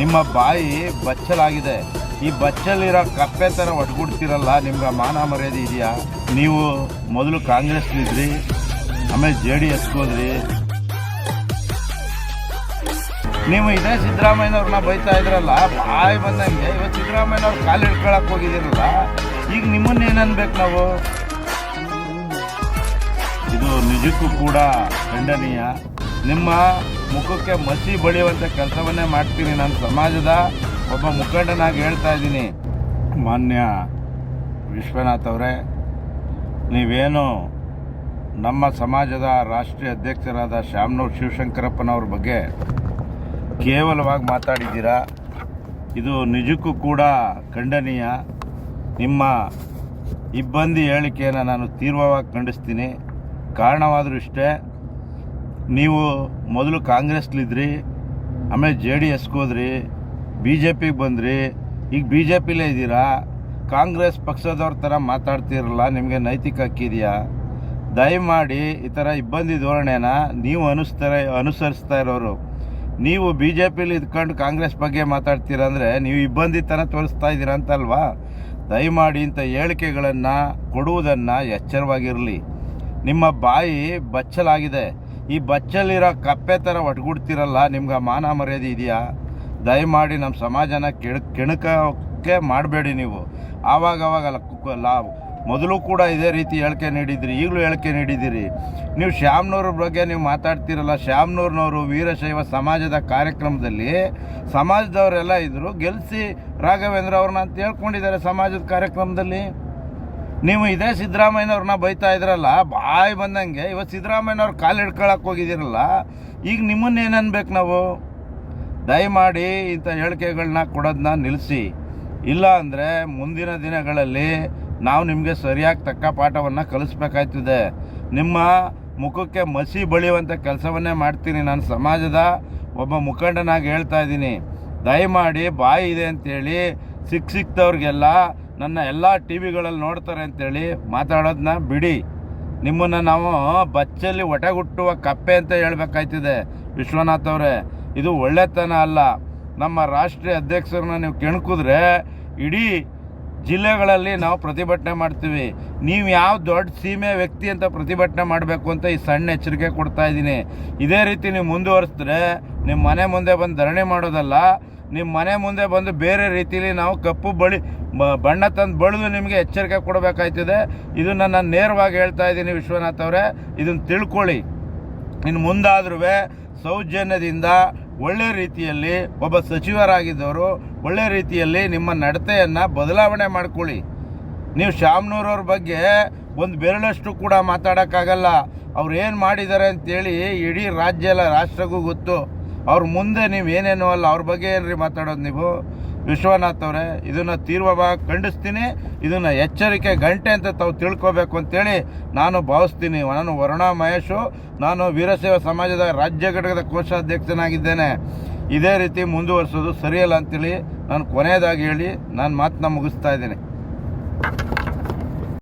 ನಿಮ್ಮ ಬಾಯಿ ಬಚ್ಚಲಾಗಿದೆ. ಈ ಬಚ್ಚಲಿರೋ ಕಪ್ಪೆ ಥರ ಒಟ್ಗೂಡ್ತಿರಲ್ಲ ನಿಮ್ಗೆ ಮಾನ ಮರ್ಯಾದೆ ಇದೆಯಾ? ನೀವು ಮೊದಲು ಕಾಂಗ್ರೆಸ್ಲಿದ್ರಿ ಆಮೇಲೆ ಜೆ ಡಿ ಎಸ್ಗೆ ಹೋದ್ರಿ. ನೀವು ಇದೇ ಸಿದ್ದರಾಮಯ್ಯನವ್ರನ್ನ ಬೈತಾ ಇದ್ರಲ್ಲ, ಬಾಯಿ ಬಂದಂಗೆ ಇವತ್ತು ಸಿದ್ದರಾಮಯ್ಯನವ್ರು ಕಾಲು ಹಿಡ್ಕೊಳಕ್ ಹೋಗಿದ್ದೀರಲ್ಲ, ಈಗ ನಿಮ್ಮನ್ನ ಏನನ್ಬೇಕು ನಾವು? ಇದು ನಿಜಕ್ಕೂ ಕೂಡ ಖಂಡನೀಯ. ನಿಮ್ಮ ಮುಖಕ್ಕೆ ಮಸಿ ಬಳಿಯುವಂಥ ಕೆಲಸವನ್ನೇ ಮಾಡ್ತೀನಿ. ನಾನು ಸಮಾಜದ ಒಬ್ಬ ಮುಖಂಡನಾಗಿ ಹೇಳ್ತಾ ಇದ್ದೀನಿ. ಮಾನ್ಯ ವಿಶ್ವನಾಥ್ ಅವರೇ, ನೀವೇನು ನಮ್ಮ ಸಮಾಜದ ರಾಷ್ಟ್ರೀಯ ಅಧ್ಯಕ್ಷರಾದ ಶ್ಯಾಮ್ನೂರ್ ಶಿವಶಂಕರಪ್ಪನವ್ರ ಬಗ್ಗೆ ಕೇವಲವಾಗಿ ಮಾತಾಡಿದ್ದೀರಾ? ಇದು ನಿಜಕ್ಕೂ ಕೂಡ ಖಂಡನೀಯ. ನಿಮ್ಮ ಇಬ್ಬಂದಿ ಹೇಳಿಕೆಯನ್ನು ನಾನು ತೀವ್ರವಾಗಿ ಖಂಡಿಸ್ತೀನಿ. ಕಾರಣವಾದರೂ ಇಷ್ಟೇ ನೀವು ಮೊದಲು ಕಾಂಗ್ರೆಸ್ಲಿದ್ರಿ, ಆಮೇಲೆ ಜೆ ಡಿ ಎಸ್ಗೆ ಹೋದ್ರಿ, ಬಿ ಜೆ ಪಿಗೆ ಬಂದ್ರಿ, ಈಗ ಬಿ ಜೆ ಪಿಲೇ ಇದ್ದೀರಾ? ಕಾಂಗ್ರೆಸ್ ಪಕ್ಷದವ್ರ ಥರ ಮಾತಾಡ್ತಿರಲ್ಲ, ನಿಮಗೆ ನೈತಿಕ ಹಕ್ಕಿದೆಯಾ ದಯಮಾಡಿ ಈ ಥರ ಇಬ್ಬಂದಿ ಧೋರಣೆನ ನೀವು ಅನಿಸ್ತಾರೆ, ಅನುಸರಿಸ್ತಾ ಇರೋರು. ನೀವು ಬಿ ಜೆ ಪಿಲಿ ಇದ್ಕೊಂಡು ಕಾಂಗ್ರೆಸ್ ಬಗ್ಗೆ ಮಾತಾಡ್ತೀರ ಅಂದರೆ ನೀವು ಇಬ್ಬಂದಿ ಥರ ತೋರಿಸ್ತಾ ಇದ್ದೀರಾ ಅಂತಲ್ವಾ? ದಯಮಾಡಿ ಇಂಥ ಹೇಳಿಕೆಗಳನ್ನು ಕೊಡುವುದನ್ನು ಎಚ್ಚರವಾಗಿರಲಿ. ನಿಮ್ಮ ಬಾಯಿ ಬಚ್ಚಲಾಗಿದೆ. ಈ ಬಚ್ಚಲ್ಲಿರೋ ಕಪ್ಪೆ ಥರ ಒಟ್ಗುಡ್ತಿರಲ್ಲ, ನಿಮ್ಗೆ ಮಾನ ಮರ್ಯಾದೆ ಇದೆಯಾ? ದಯಮಾಡಿ ನಮ್ಮ ಸಮಾಜನ ಕೆಣ ಕೆಣಕಕ್ಕೆ ಮಾಡಬೇಡಿ ನೀವು. ಆವಾಗ ಅಲ್ಲ ಲಾ, ಮೊದಲು ಕೂಡ ಇದೇ ರೀತಿ ಹೇಳಿಕೆ ನೀಡಿದ್ರಿ, ಈಗಲೂ ಹೇಳಿಕೆ ನೀಡಿದ್ದೀರಿ ನೀವು ಶ್ಯಾಮ್ನವ್ರ ಬಗ್ಗೆ ನೀವು ಮಾತಾಡ್ತಿರಲ್ಲ ಶ್ಯಾಮ್ನೂರ್ನವರು ವೀರಶೈವ ಸಮಾಜದ ಕಾರ್ಯಕ್ರಮದಲ್ಲಿ ಸಮಾಜದವರೆಲ್ಲ ಇದ್ದರು ಗೆಲ್ಲಿಸಿ ರಾಘವೇಂದ್ರ ಅವ್ರನ್ನ ಅಂತ ಹೇಳ್ಕೊಂಡಿದ್ದಾರೆ ಸಮಾಜದ ಕಾರ್ಯಕ್ರಮದಲ್ಲಿ. ನೀವು ಇದೇ ಸಿದ್ದರಾಮಯ್ಯನವ್ರನ್ನ ಬೈತಾ ಇದ್ರಲ್ಲ, ಬಾಯಿ ಬಂದಂಗೆ ಇವತ್ತು ಸಿದ್ದರಾಮಯ್ಯನವ್ರು ಕಾಲು ಹಿಡ್ಕೊಳಕ್ಕೆ ಹೋಗಿದ್ದೀರಲ್ಲ, ಈಗ ನಿಮ್ಮನ್ನ ಏನು ಅನ್ಬೇಕು ನಾವು? ದಯಮಾಡಿ ಇಂಥ ಹೇಳಿಕೆಗಳನ್ನ ಕೊಡೋದನ್ನ ನಿಲ್ಲಿಸಿ ಇಲ್ಲ ಅಂದರೆ ಮುಂದಿನ ದಿನಗಳಲ್ಲಿ ನಾವು ನಿಮಗೆ ಸರಿಯಾಗಿ ತಕ್ಕ ಪಾಠವನ್ನು ಕಲಿಸ್ಬೇಕಾಯ್ತದೆ. ನಿಮ್ಮ ಮುಖಕ್ಕೆ ಮಸಿ ಬಳಿಯುವಂಥ ಕೆಲಸವನ್ನೇ ಮಾಡ್ತೀನಿ ನಾನು ಸಮಾಜದ ಒಬ್ಬ ಮುಖಂಡನಾಗಿ ಹೇಳ್ತಾ ಇದ್ದೀನಿ. ದಯಮಾಡಿ ಬಾಯಿ ಇದೆ ಅಂತೇಳಿ ಸಿಕ್ಕ ಸಿಕ್ತವ್ರಿಗೆಲ್ಲ ನನ್ನ ಎಲ್ಲ ಟಿ ವಿಗಳಲ್ಲಿ ನೋಡ್ತಾರೆ ಅಂತೇಳಿ ಮಾತಾಡೋದನ್ನ ಬಿಡಿ. ನಿಮ್ಮನ್ನು ನಾವು ಬಚ್ಚಲ್ಲಿ ಒಟಗುಟ್ಟುವ ಕಪ್ಪೆ ಅಂತ ಹೇಳ್ಬೇಕಾಯ್ತಿದೆ ವಿಶ್ವನಾಥ್ ಅವರೇ. ಇದು ಒಳ್ಳೆತನ ಅಲ್ಲ. ನಮ್ಮ ರಾಷ್ಟ್ರೀಯ ಅಧ್ಯಕ್ಷರನ್ನ ನೀವು ಕೆಣಕಿದ್ರೆ ಇಡೀ ಜಿಲ್ಲೆಗಳಲ್ಲಿ ನಾವು ಪ್ರತಿಭಟನೆ ಮಾಡ್ತೀವಿ. ನೀವು ಯಾವ ದೊಡ್ಡ ಸೀಮೆ ವ್ಯಕ್ತಿ ಅಂತ ಪ್ರತಿಭಟನೆ ಮಾಡಬೇಕು ಅಂತ ಈ ಸಣ್ಣ ಎಚ್ಚರಿಕೆ ಕೊಡ್ತಾ ಇದ್ದೀನಿ. ಇದೇ ರೀತಿ ನೀವು ಮುಂದುವರಿಸಿದ್ರೆ ನಿಮ್ಮ ಮನೆ ಮುಂದೆ ಬಂದು ಧರಣಿ ಮಾಡೋದಲ್ಲ ನಿಮ್ಮ ಮನೆ ಮುಂದೆ ಬಂದು ಬೇರೆ ರೀತಿಯಲ್ಲಿ ನಾವು ಕಪ್ಪು ಬಳಿ ಬಣ್ಣ ತಂದು ಬಳಿದು ನಿಮಗೆ ಎಚ್ಚರಿಕೆ ಕೊಡಬೇಕಾಯ್ತದೆ. ಇದನ್ನು ನಾನು ನೇರವಾಗಿ ಹೇಳ್ತಾ ಇದ್ದೀನಿ ವಿಶ್ವನಾಥ್ ಅವರೇ. ಇದನ್ನು ತಿಳ್ಕೊಳ್ಳಿ. ಇನ್ನು ಮುಂದಾದ್ರೂ ಸೌಜನ್ಯದಿಂದ ಒಳ್ಳೆ ರೀತಿಯಲ್ಲಿ ಒಬ್ಬ ಸಚಿವರಾಗಿದ್ದವರು ಒಳ್ಳೆ ರೀತಿಯಲ್ಲಿ ನಿಮ್ಮ ನಡತೆಯನ್ನು ಬದಲಾವಣೆ ಮಾಡ್ಕೊಳ್ಳಿ. ನೀವು ಶಾಮ್ನೂರವ್ರ ಬಗ್ಗೆ ಒಂದು ಬೆರಳಷ್ಟು ಕೂಡ ಮಾತಾಡೋಕ್ಕಾಗಲ್ಲ. ಅವ್ರು ಏನು ಮಾಡಿದ್ದಾರೆ ಅಂತೇಳಿ ಇಡೀ ರಾಜ್ಯ ಎಲ್ಲ ರಾಷ್ಟ್ರಕ್ಕೂ ಗೊತ್ತು. ಅವ್ರ ಮುಂದೆ ನೀವು ಏನೇನು ಅಲ್ಲ, ಅವ್ರ ಬಗ್ಗೆ ಏನ್ರಿ ಮಾತಾಡೋದು ನೀವು? ವಿಶ್ವನಾಥ್ ಅವರೇ, ಇದನ್ನು ತೀವ್ರವಾಗಿ ಖಂಡಿಸ್ತೀನಿ, ಇದನ್ನು ಎಚ್ಚರಿಕೆ ಗಂಟೆ ಅಂತ ತಾವು ತಿಳ್ಕೊಬೇಕು ಅಂತೇಳಿ ನಾನು ಭಾವಿಸ್ತೀನಿ. ನಾನು ವರುಣ ಮಹೇಶು, ನಾನು ವೀರಶೈವ ಸಮಾಜದ ರಾಜ್ಯ ಘಟಕದ ಕೋಶಾಧ್ಯಕ್ಷನಾಗಿದ್ದೇನೆ. ಇದೇ ರೀತಿ ಮುಂದುವರಿಸೋದು ಸರಿಯಲ್ಲ ಅಂತೇಳಿ ನಾನು ಕೊನೆಯದಾಗಿ ಹೇಳಿ, ನಾನು ಮಾತನ್ನ ಮುಗಿಸ್ತಾ ಇದ್ದೇನೆ.